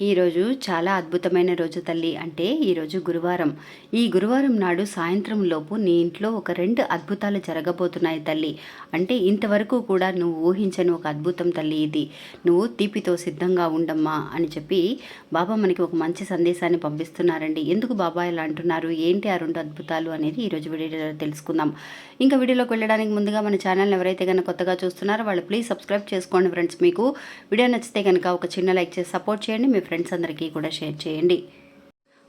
ఈరోజు చాలా అద్భుతమైన రోజు తల్లి. అంటే ఈరోజు గురువారం. ఈ గురువారం నాడు సాయంత్రం లోపు నీ ఇంట్లో ఒక రెండు అద్భుతాలు జరగబోతున్నాయి తల్లి. అంటే ఇంతవరకు కూడా నువ్వు ఊహించని ఒక అద్భుతం తల్లి ఇది. నువ్వు తీపితో సిద్ధంగా ఉండమ్మా అని చెప్పి బాబా మనకి ఒక మంచి సందేశాన్ని పంపిస్తున్నారండి. ఎందుకు బాబా ఇలా అంటున్నారు? ఏంటి ఆ రెండు అద్భుతాలు అనేది ఈరోజు వీడియోలో తెలుసుకుందాం. ఇంకా వీడియోలోకి వెళ్ళడానికి ముందుగా మన ఛానల్ ఎవరైతే కనుక కొత్తగా చూస్తున్నారో వాళ్ళు ప్లీజ్ సబ్స్క్రైబ్ చేసుకోండి ఫ్రెండ్స్. మీకు వీడియో నచ్చితే కనుక ఒక చిన్న లైక్ చేసి సపోర్ట్ చేయండి. మీ ఫ్రెండ్స్ అందరికీ కూడా షేర్ చేయండి.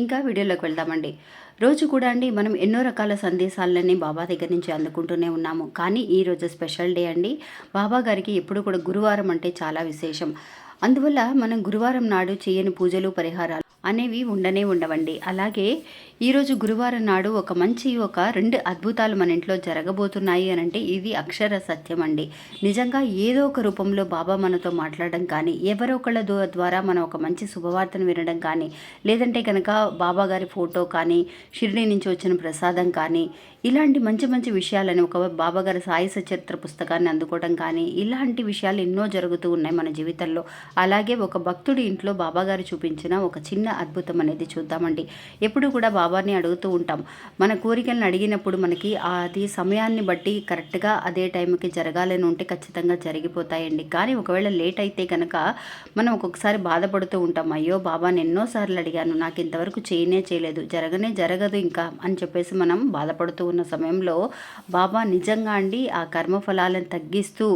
ఇంకా వీడియోలోకి వెళ్దామండి. రోజు కూడా అండి మనం ఎన్నో రకాల సందేశాలన్నీ బాబా దగ్గర నుంచి అందుకుంటూనే ఉన్నాము. కానీ ఈ రోజు స్పెషల్ డే అండి. బాబా గారికి ఎప్పుడు కూడా గురువారం అంటే చాలా విశేషం. అందువల్ల మనం గురువారం నాడు చేయని పూజలు పరిహారాలు అనేవి ఉండనే ఉండవండి. అలాగే ఈరోజు గురువారం నాడు ఒక మంచి ఒక రెండు అద్భుతాలు మన ఇంట్లో జరగబోతున్నాయి అని అంటే ఇది అక్షర సత్యం అండి. నిజంగా ఏదో ఒక రూపంలో బాబా మనతో మాట్లాడడం కానీ ఎవరో ఒకళ్ళ ద్వారా మనం ఒక మంచి శుభవార్తను వినడం కానీ లేదంటే కనుక బాబా గారి ఫోటో కానీ షిరిడి నుంచి వచ్చిన ప్రసాదం కానీ ఇలాంటి మంచి మంచి విషయాలని ఒక బాబా గారి సాయి సచరిత్ర పుస్తకాన్ని అందుకోవడం కానీ ఇలాంటి విషయాలు ఎన్నో జరుగుతూ ఉన్నాయి మన జీవితంలో. అలాగే ఒక భక్తుడి ఇంట్లో బాబాగారు చూపించిన ఒక చిన్న అద్భుతం అనేది చూద్దామండి. ఎప్పుడు కూడా బాబాని అడుగుతూ ఉంటాం. మన కోరికలను అడిగినప్పుడు మనకి అది సమయాన్ని బట్టి కరెక్ట్గా అదే టైంకి జరగాలని ఉంటే ఖచ్చితంగా జరిగిపోతాయండి. కానీ ఒకవేళ లేట్ అయితే కనుక మనం ఒక్కొక్కసారి బాధపడుతూ ఉంటాం. అయ్యో బాబాని ఎన్నోసార్లు అడిగాను నాకు ఇంతవరకు చేయనే చేయలేదు జరగనే జరగదు ఇంకా అని చెప్పేసి మనం బాధపడుతూ ఉన్న సమయంలో బాబా నిజంగా అండి ఆ కర్మఫలాలను తగ్గిస్తూ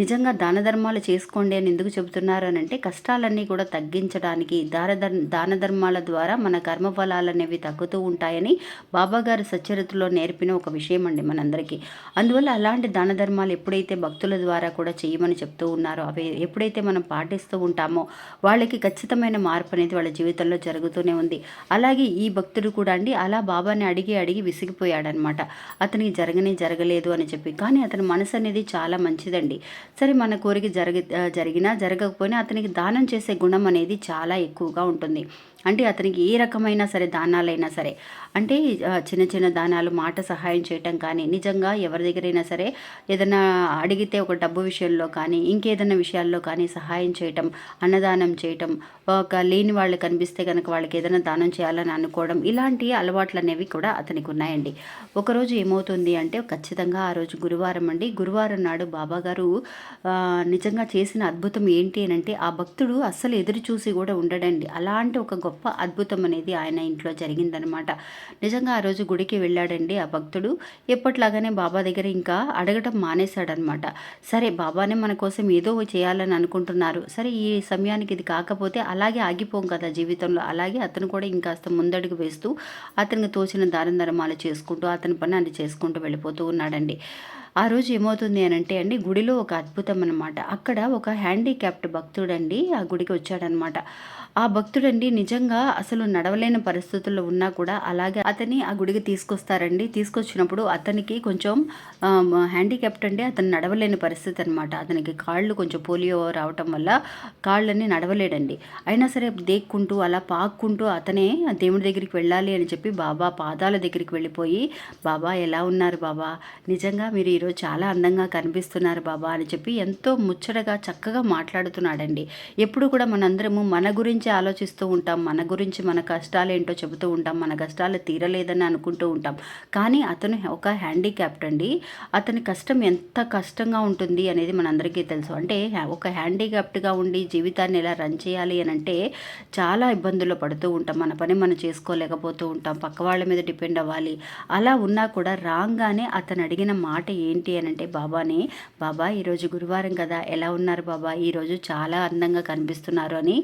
నిజంగా దాన ధర్మాలు చేసుకోండి అని ఎందుకు చెబుతున్నారు అని అంటే కష్టాలన్నీ కూడా తగ్గించడానికి దాన దాన ధర్మాల ద్వారా మన కర్మఫలాలు అనేవి తగ్గుతూ ఉంటాయని బాబాగారు సచరిత్రలో నేర్పిన ఒక విషయం అండి మనందరికీ. అందువల్ల అలాంటి దాన ధర్మాలు ఎప్పుడైతే భక్తుల ద్వారా కూడా చేయమని చెప్తూ ఉన్నారో అవి ఎప్పుడైతే మనం పాటిస్తూ ఉంటామో వాళ్ళకి ఖచ్చితమైన మార్పు అనేది వాళ్ళ జీవితంలో జరుగుతూనే ఉంది. అలాగే ఈ భక్తుడు కూడా అండి అలా బాబాని అడిగి అడిగి విసిగిపోయాడనమాట. అతనికి జరగనే జరగలేదు అని చెప్పి. కానీ అతని మనసు అనేది చాలా మంచిదండి. సరే మన కోరిక జరిగి జరిగినా జరగకపోయినా అతనికి దానం చేసే గుణం అనేది చాలా ఎక్కువగా ఉంటుంది. అంటే అతనికి ఏ రకమైన సరే దానాలైనా సరే అంటే చిన్న చిన్న దానాలు మాట సహాయం చేయటం కానీ నిజంగా ఎవరి దగ్గరైనా సరే ఏదైనా అడిగితే ఒక డబ్బు విషయంలో కానీ ఇంకేదైనా విషయాల్లో కానీ సహాయం చేయటం అన్నదానం చేయటం ఒక లేని వాళ్ళు కనిపిస్తే కనుక వాళ్ళకి ఏదైనా దానం చేయాలని అనుకోవడం ఇలాంటి అలవాట్లు అనేవి కూడా అతనికి ఉన్నాయండి. ఒకరోజు ఏమవుతుంది అంటే ఖచ్చితంగా ఆ రోజు గురువారం అండి. గురువారం నాడు బాబా గారు నిజంగా చేసిన అద్భుతం ఏంటి అని అంటే ఆ భక్తుడు అస్సలు ఎదురు చూసి కూడా ఉండడండి. అలాంటి ఒక గొప్ప అద్భుతం అనేది ఆయన ఇంట్లో జరిగిందనమాట నిజంగా ఆ రోజు గుడికి వెళ్ళాడండి ఆ భక్తుడు. ఎప్పట్లాగానే బాబా దగ్గర ఇంకా అడగటం మానేశాడనమాట సరే బాబానే మన కోసం ఏదో చేయాలని అనుకుంటున్నారు. సరే ఈ సమయానికి ఇది కాకపోతే అలాగే ఆగిపోం కదా జీవితంలో. అలాగే అతను కూడా ఇంకాస్త ముందడుగు వేస్తూ అతనికి తోచిన దాన ధర్మాలు చేసుకుంటూ అతని పని అది చేసుకుంటూ వెళ్ళిపోతూ ఉన్నాడండి. ఆ రోజు ఏమవుతుంది అని అంటే అండి గుడిలో ఒక అద్భుతం అనమాట అక్కడ ఒక హ్యాండిక్యాప్డ్ భక్తుడండి ఆ గుడికి వచ్చాడనమాట ఆ భక్తుడండి నిజంగా అసలు నడవలేని పరిస్థితుల్లో ఉన్నా కూడా అలాగే అతని ఆ గుడికి తీసుకొస్తారండి. తీసుకొచ్చినప్పుడు అతనికి కొంచెం హ్యాండిక్యాప్ట్ అండి. అతను నడవలేని పరిస్థితి అనమాట అతనికి కాళ్ళు కొంచెం పోలియో రావటం వల్ల కాళ్ళని నడవలేడండి. అయినా సరే దేక్కుంటూ అలా పాక్కుంటూ అతనే దేవుడి దగ్గరికి వెళ్ళాలి అని చెప్పి బాబా పాదాల దగ్గరికి వెళ్ళిపోయి బాబా ఎలా ఉన్నారు బాబా? నిజంగా మీరు ఈరోజు చాలా అందంగా కనిపిస్తున్నారు బాబా అని చెప్పి ఎంతో ముచ్చటగా చక్కగా మాట్లాడుతున్నాడండి. ఎప్పుడు కూడా మనందరము మన గురించి ఆలోచిస్తూ ఉంటాం. మన గురించి మన కష్టాలు ఏంటో చెబుతూ ఉంటాం. మన కష్టాలు తీరలేదని అనుకుంటూ ఉంటాం. కానీ అతను ఒక హ్యాండిక్యాప్ట్ అండి. అతని కష్టం ఎంత కష్టంగా ఉంటుంది అనేది మనందరికీ తెలుసు. అంటే హ్యా- ఒక హ్యాండిక్యాప్ట్గా ఉండి జీవితాన్ని ఎలా రన్ చేయాలి అని అంటే చాలా ఇబ్బందులు పడుతూ ఉంటాం. మన పని మనం చేసుకోలేకపోతూ ఉంటాం. పక్క వాళ్ళ మీద డిపెండ్ అవ్వాలి. అలా ఉన్నా కూడా రాగానే అతను అడిగిన మాట ఏంటి అని అంటే బాబాని బాబా ఈరోజు గురువారం కదా ఎలా ఉన్నారు బాబా? ఈరోజు చాలా అందంగా కనిపిస్తున్నారు అని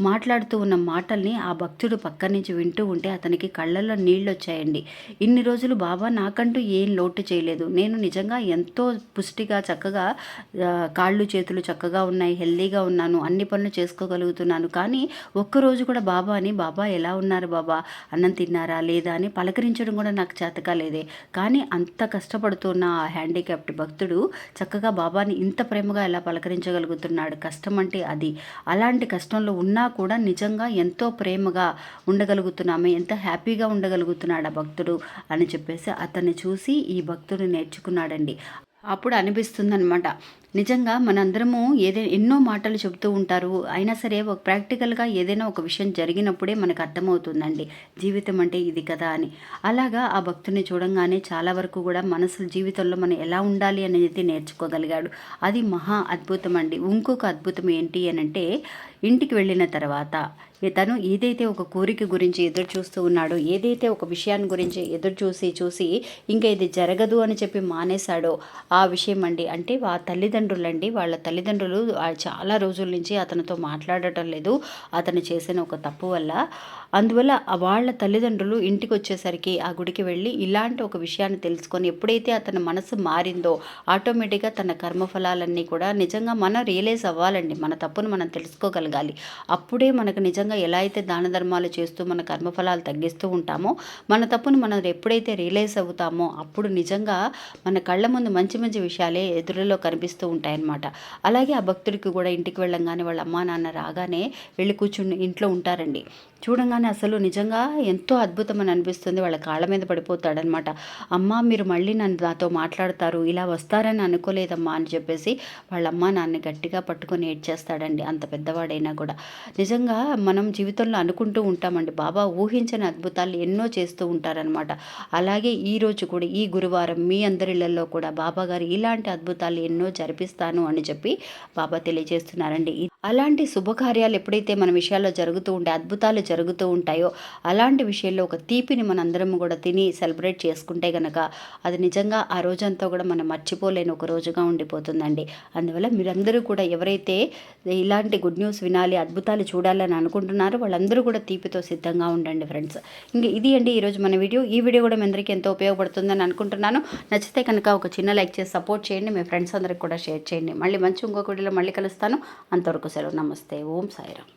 మాట్లాడుతూ ఉన్న మాటల్ని ఆ భక్తుడు పక్క నుంచి వింటూ ఉంటే అతనికి కళ్ళల్లో నీళ్ళు వచ్చాయండి ఇన్ని రోజులు బాబా నాకంటూ ఏం లోటు చేయలేదు. నేను నిజంగా ఎంతో పుష్టిగా చక్కగా కాళ్ళు చేతులు చక్కగా ఉన్నాయి హెల్దీగా ఉన్నాను అన్ని పనులు చేసుకోగలుగుతున్నాను. కానీ ఒక్కరోజు కూడా బాబా అని బాబా ఎలా ఉన్నారు బాబా? అన్నం తిన్నారా లేదా? అని పలకరించడం కూడా నాకు చేత కాలేదే కానీ అంత కష్టపడుతున్న ఆ హ్యాండిక్యాప్డ్ భక్తుడు చక్కగా బాబాని ఇంత ప్రేమగా ఎలా పలకరించగలుగుతున్నాడు? కష్టం అంటే అది. అలాంటి కష్టంలో ఉన్నా కూడా నిజంగా ఎంతో ప్రేమగా ఉండగలుగుతున్నామే ఎంత హ్యాపీగా ఉండగలుగుతున్నాడు ఆ భక్తుడు అని చెప్పేసి అతన్ని చూసి ఈ భక్తుడు నేర్చుకున్నాడండి. అప్పుడు అనిపిస్తుందనమాట నిజంగా మనందరము ఏదైనా ఎన్నో మాటలు చెబుతూ ఉంటారు. అయినా సరే ఒక ప్రాక్టికల్గా ఏదైనా ఒక విషయం జరిగినప్పుడే మనకు అర్థమవుతుందండి. జీవితం అంటే ఇది కదా అని. అలాగా ఆ భక్తుని చూడంగానే చాలా వరకు కూడా మనసు జీవితంలో మనం ఎలా ఉండాలి అనేది నేర్చుకోగలిగాడు. అది మహా అద్భుతం అండి ఇంకొక అద్భుతం ఏంటి అని అంటే ఇంటికి వెళ్ళిన తర్వాత తను ఏదైతే ఒక కోరిక గురించి ఎదురు చూస్తూ ఉన్నాడో ఏదైతే ఒక విషయాన్ని గురించి ఎదురు చూసి చూసి ఇంకా ఇది జరగదు అని చెప్పి మానేశాడో ఆ విషయం అండి. అంటే వా తల్లిదండ్రులు అండి వాళ్ళ తల్లిదండ్రులు చాలా రోజుల నుంచి అతనితో మాట్లాడటం లేదు. అతను చేసిన ఒక తప్పు వల్ల. అందువల్ల వాళ్ళ తల్లిదండ్రులు ఇంటికి వచ్చేసరికి ఆ గుడికి వెళ్ళి ఇలాంటి ఒక విషయాన్ని తెలుసుకొని ఎప్పుడైతే అతని మనసు మారిందో ఆటోమేటిక్గా తన కర్మఫలాలన్నీ కూడా నిజంగా మనం రియలైజ్ అవ్వాలండి. మన తప్పును మనం తెలుసుకోగలగాలి. అప్పుడే మనకు నిజంగా ఎలా అయితే దాన ధర్మాలు చేస్తూ మన కర్మఫలాలు తగ్గిస్తూ ఉంటామో మన తప్పును మనం ఎప్పుడైతే రియలైజ్ అవుతామో అప్పుడు నిజంగా మన కళ్ళ ముందు మంచి మంచి విషయాలే ఎదురులో కనిపిస్తూ ఉంటాయన్నమాట. అలాగే ఆ భక్తుడికి కూడా ఇంటికి వెళ్ళంగానే వాళ్ళ అమ్మా నాన్న రాగానే వెళ్ళి కూర్చుని ఇంట్లో ఉంటారండి. చూడంగానే అసలు నిజంగా ఎంతో అద్భుతం అని అనిపిస్తుంది. వాళ్ళ కాళ్ళ మీద పడిపోతాడనమాట అమ్మ మీరు మళ్ళీ నన్ను నాతో మాట్లాడతారు. ఇలా వస్తారని అనుకోలేదమ్మా అని చెప్పేసి వాళ్ళ అమ్మ నాన్న గట్టిగా పట్టుకొని ఏడ్చేస్తాడండి. అంత పెద్దవాడైనా కూడా. నిజంగా మనం జీవితంలో అనుకుంటూ ఉంటామండి. బాబా ఊహించని అద్భుతాలు ఎన్నో చేస్తూ ఉంటారనమాట అలాగే ఈ రోజు కూడా ఈ గురువారం మీ అందరిళ్ళలో కూడా బాబా గారు ఇలాంటి అద్భుతాలు ఎన్నో జరిపిస్తాను అని చెప్పి బాబా తెలియజేస్తున్నారండి. అలాంటి శుభకార్యాలు ఎప్పుడైతే మన విషయాల్లో జరుగుతూ ఉంటే అద్భుతాలు జరుగుతూ ఉంటాయో అలాంటి విషయంలో ఒక తీపిని మనందరం కూడా తిని సెలబ్రేట్ చేసుకుంటే గనక అది నిజంగా ఆ రోజంతా కూడా మనం మర్చిపోలేని ఒక రోజుగా ఉండిపోతుందండి. అందువల్ల మీరందరూ కూడా ఎవరైతే ఇలాంటి గుడ్ న్యూస్ వినాలి అద్భుతాలు చూడాలని అనుకుంటున్నారో వాళ్ళందరూ కూడా తీపితో సిద్ధంగా ఉండండి ఫ్రెండ్స్. ఇంకా ఇది అండి ఈరోజు మన వీడియో. ఈ వీడియో కూడా మీ అందరికీ ఎంతో ఉపయోగపడుతుందని అనుకుంటున్నాను. నచ్చితే కనుక ఒక చిన్న లైక్ చేసి సపోర్ట్ చేయండి. మీ ఫ్రెండ్స్ అందరికి కూడా షేర్ చేయండి. మళ్ళీ మంచి ఇంకొక వీడియోలో మళ్ళీ కలుస్తాను. అంతవరకు నమస్తే ఓం సాయిరామ్.